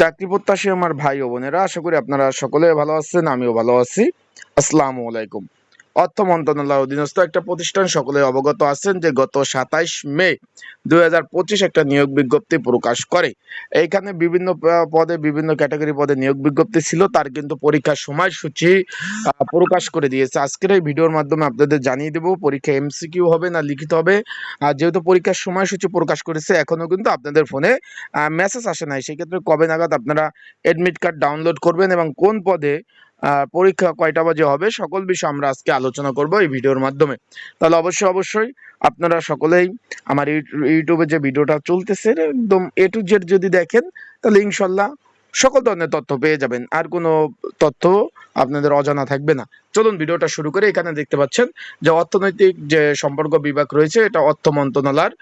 চাকরি প্রত্যাশী আমার ভাই ও বোনেরা, আশা করি আপনারা সকলে ভালো আছেন, আমিও ভালো আছি। আসসালামু আলাইকুম। অর্থ মন্ত্রণালয় অধীনস্থ একটা প্রতিষ্ঠান সকলে অবগত আছেন যে গত সাতাইশ মে দুই একটা নিয়োগ বিজ্ঞপ্তি প্রকাশ করে। এইখানে বিভিন্ন পদে, বিভিন্ন ক্যাটাগরি পদে নিয়োগ বিজ্ঞপ্তি ছিল, তার কিন্তু পরীক্ষার সময়সূচি প্রকাশ করে দিয়েছে। আজকের এই ভিডিওর মাধ্যমে আপনাদের জানিয়ে দেব, পরীক্ষা এমসিকিউ হবে না লিখিত হবে। আর যেহেতু পরীক্ষার সময়সূচি প্রকাশ করেছে, এখনও কিন্তু আপনাদের ফোনে মেসেজ আসে নাই। সেক্ষেত্রে কবে নাগাদ আপনারা এডমিট কার্ড ডাউনলোড করবেন এবং কোন পদে পরীক্ষা কয়টা বাজে হবে সকল বিষয় আমরা আজকে আলোচনা করব এই ভিডিওর মাধ্যমে। তাহলে অবশ্যই অবশ্যই আপনারা সকলেই আমার ইউটিউ- ইউটিউবে যে ভিডিওটা চলতেছে, একদম এ টু জেড যদি দেখেন, তাহলে ইনশাল্লাহ সকল ধরনের তথ্য পেয়ে যাবেন। আর কোনো তথ্য আপনাদের অজানা থাকবে না। চলুন ভিডিওটা শুরু করে এখানে দেখতে পাচ্ছেন যে অর্থনৈতিক যে সম্পর্ক বিভাগ রয়েছে, এটা অর্থ মন্ত্রণালয়ের।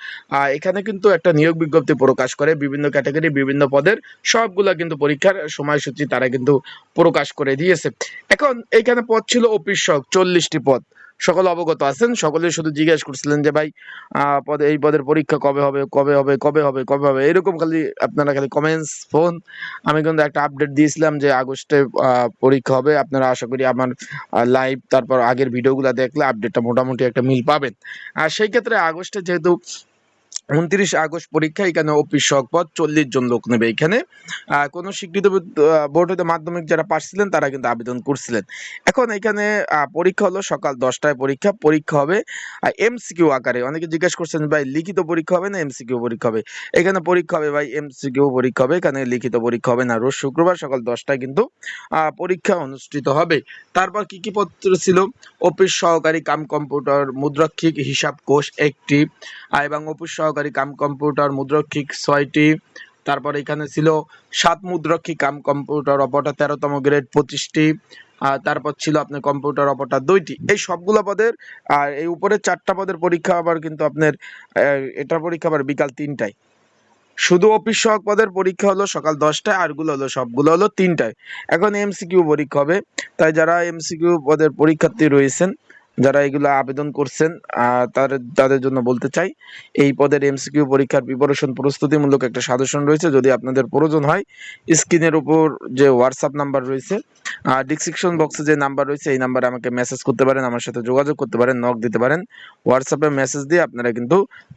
এখানে কিন্তু একটা নিয়োগ বিজ্ঞপ্তি প্রকাশ করে, বিভিন্ন ক্যাটাগরি, বিভিন্ন পদের সবগুলা কিন্তু পরীক্ষার সময়সূচি তারা কিন্তু প্রকাশ করে দিয়েছে। এখন এইখানে পদ ছিল অফিস সহক চল্লিশটি পদ। সকল অবগত আছেন। সকলে শুধু জিজ্ঞেস করছিলেন যে, ভাই পদে, এই পদের পরীক্ষা কবে হবে কবে হবে কবে হবে কবে হবে? এরকম খালি আপনারা খালি কমেন্টস ফোন আমি কিন্তু একটা আপডেট দিয়েছিলাম যে, আগস্টে পরীক্ষা হবে। আপনারা আশা করি আমার লাইভ তারপর আগের ভিডিওগুলো দেখলে আপডেটটা মোটামুটি একটা মিল পাবেন। আর সেই ক্ষেত্রে আগস্টে যেহেতু উনত্রিশ আগস্ট পরীক্ষা, এখানে অফিস সহক পদ চল্লিশ জন লোক নেবে এখানে। কোনো স্বীকৃত বোর্ড হতে মাধ্যমিক যারা পাস ছিলেন, তারা কিন্তু আবেদন করছিলেন। এখন এখানে পরীক্ষা হলো সকাল দশটায় পরীক্ষা পরীক্ষা হবে এমসিকিউ আকারে। অনেকে জিজ্ঞেস করছেন, ভাই, লিখিত পরীক্ষা হবে না এমসিকিউ পরীক্ষা হবে? এখানে পরীক্ষা হবে, ভাই এমসিকিউ পরীক্ষা হবে, এখানে লিখিত পরীক্ষা হবে না। রোজ শুক্রবার সকাল দশটায় কিন্তু পরীক্ষা অনুষ্ঠিত হবে। তারপর কি কি পত্র ছিল? অফিস সহকারী কাম কম্পিউটার মুদ্রাক্ষিক হিসাব কোষ একটি এবং অফিস সহকারী কাম কম্পিউটার মুদ্রাক্ষিক ছয়টি। তারপর এখানে ছিল সাত মুদ্রাক্ষিক কাম কম্পিউটার অপরটা তেরোতম গ্রেড পঁচিশটি। আর তারপর ছিল আপনার কম্পিউটার অপরটা দুইটি। এই সবগুলো পদের, আর এই উপরে চারটা পদের পরীক্ষা আবার কিন্তু আপনার এটার পরীক্ষা আবার বিকাল তিনটায়। শুধু অফিস সহক পদের পরীক্ষা হলো সকাল দশটায়, আরগুলো হলো সবগুলো হলো তিনটায়। এখন এমসিকিউ পরীক্ষা হবে। তাই যারা এমসিকিউ পদের পরীক্ষার্থী রয়েছেন যারা এগুলো আবেদন করছেন তার, তাদের জন্য বলতে চাই, এই পদের এমসিকিউ পরীক্ষার প্রিপারেশন প্রস্তুতিমূলক একটা সাজেশন রয়েছে। যদি আপনাদের প্রয়োজন হয়, স্ক্রিনের উপর যে হোয়াটসঅ্যাপ নাম্বার রয়েছে ডিসক্রিপশন বক্সে যে নাম্বার রয়েছে, এই নাম্বারে আমাকে মেসেজ করতে পারেন, আমার সাথে যোগাযোগ করতে পারেন নক দিতে পারেন। হোয়াটসঅ্যাপে মেসেজ দিয়ে আপনারা কিন্তু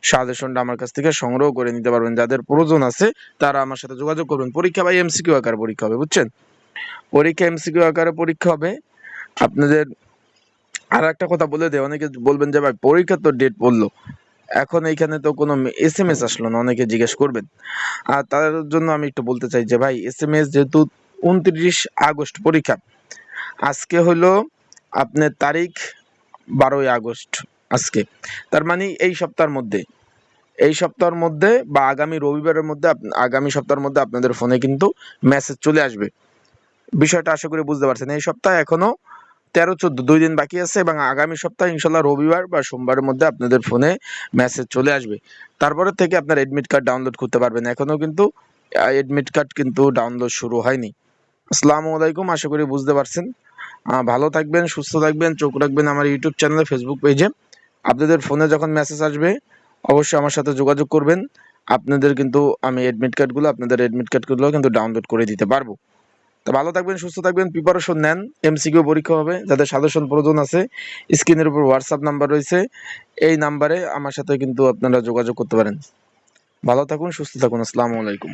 সাজেশনটা আমার কাছ থেকে সংগ্রহ করে নিতে পারবেন। যাদের প্রয়োজন আছে, তারা আমার সাথে যোগাযোগ করবেন। পরীক্ষা বা এমসিকিউ আকারে পরীক্ষা হবে, বুঝছেন? পরীক্ষা এমসিকিউ আকারে পরীক্ষা হবে। আপনাদের আর একটা কথা বলে দেয় অনেকে বলবেন যে, ভাই পরীক্ষার তো ডেট পড়ল এখন এইখানে তো কোনো এস এম এস আসলো না, অনেকে জিজ্ঞেস করবেন। আর তার জন্য আমি একটু বলতে চাই যে, ভাই এস এম এস যেহেতু উনত্রিশ আগস্ট পরীক্ষা, আজকে হলো আপনার তারিখ বারোই আগস্ট আজকে। তার মানে এই সপ্তাহের মধ্যে, এই সপ্তাহের মধ্যে বা আগামী রবিবারের মধ্যে আগামী সপ্তাহের মধ্যে আপনাদের ফোনে কিন্তু মেসেজ চলে আসবে। বিষয়টা আশা করি বুঝতে পারছেন। এই সপ্তাহে এখনও তেরো, চোদ্দ, দুই দিন বাকি আছে এবং আগামী সপ্তাহে ইনশাল্লাহ রবিবার বা সোমবারের মধ্যে আপনাদের ফোনে মেসেজ চলে আসবে। তারপরে থেকে আপনার এডমিট কার্ড ডাউনলোড করতে পারবেন। এখনও কিন্তু এডমিট কার্ড কিন্তু ডাউনলোড শুরু হয়নি। আসসালামু আলাইকুম, আশা করি বুঝতে পারছেন। ভালো থাকবেন, সুস্থ থাকবেন, চোখ রাখবেন আমার ইউটিউব চ্যানেলে ফেসবুক পেজে আপনাদের ফোনে যখন মেসেজ আসবে, অবশ্যই আমার সাথে যোগাযোগ করবেন। আপনাদের কিন্তু আমি এডমিট কার্ডগুলো আপনাদের এডমিট কার্ডগুলো কিন্তু ডাউনলোড করে দিতে পারব। তো ভালো থাকবেন, সুস্থ থাকবেন প্রিপারেশন নেন এমসিকিউ পরীক্ষা হবে, যাদের সাজেশন প্রয়োজন আছে, স্ক্রিনের উপর হোয়াটসঅ্যাপ নাম্বার রয়েছে, এই নাম্বারে আমার সাথে কিন্তু আপনারা যোগাযোগ করতে পারেন। ভালো থাকুন, সুস্থ থাকুন, আসসালামু আলাইকুম।